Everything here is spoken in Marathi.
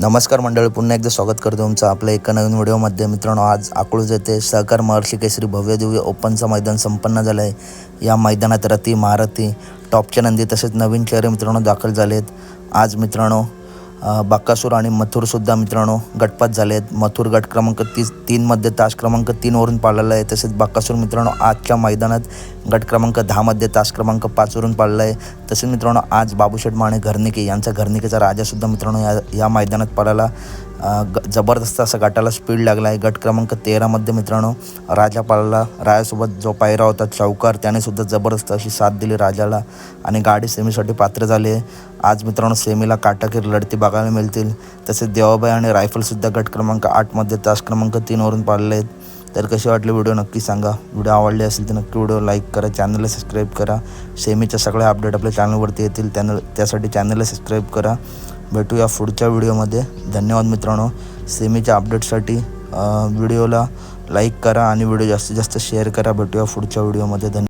नमस्कार मंडळी पुन्हा एकदा स्वागत करतो तुमचं आपल्या एका नवीन व्हिडिओमध्ये. मित्रांनो आज अकलूज येथे सहकार महर्षी केसरी भव्य दिव्य ओपनचं मैदान संपन्न झालं आहे. या मैदानात रती महारथी टॉपच्या नंदी तसेच नवीन चेहरे मित्रांनो दाखल झाले आहेत आज मित्रांनो अ, बक्कासूर आणि मथुरसुद्धा मित्रांनो गटपात झाले आहेत. मथुर गट क्रमांक तीस तीनमध्ये तास क्रमांक तीनवरून पाळलेला आहे. तसेच बक्कासूर मित्रांनो आजच्या मैदानात गट क्रमांक दहामध्ये तास क्रमांक पाचवरून पाळला आहे. तसेच मित्रांनो आज बाबूशेठ माने घरनिके यांचा घरनिकेचा राजासुद्धा मित्रांनो या या मैदानात पाळला ग जबरदस्त असा गटाला स्पीड लागला आहे गट क्रमांक तेरामध्ये मित्रांनो राजा पाळला राजासोबत जो पायरा होता चौकार त्याने सुद्धा जबरदस्त अशी साथ दिली राजाला आणि गाडी सेमीसाठी पात्र झाली. आहे आज मित्रांनो सेमीला काटाकीर लढती बघायला मिळतील. तसेच देवाबाई आणि रायफलसुद्धा गट क्रमांक आठमध्ये तास क्रमांक तीनवरून पाळले आहेत. तर कसे वाटले व्हिडिओ नक्की सांगा. व्हिडिओ आवडले असेल तर नक्की व्हिडिओ लाईक करा चॅनलला सबस्क्राईब करा. सेमीच्या सगळ्या अपडेट आपल्या चॅनलवरती येतील. त्यानं त्यासाठी चॅनलला सबस्क्राईब करा. भेटूया पुढच्या व्हिडिओमध्ये. धन्यवाद मित्रांनो. सेमीच्या अपडेटसाठी व्हिडिओला लाईक करा आणि व्हिडिओ जास्तीत जास्त शेअर करा. भेटूया पुढच्या व्हिडिओमध्ये. धन्यवाद.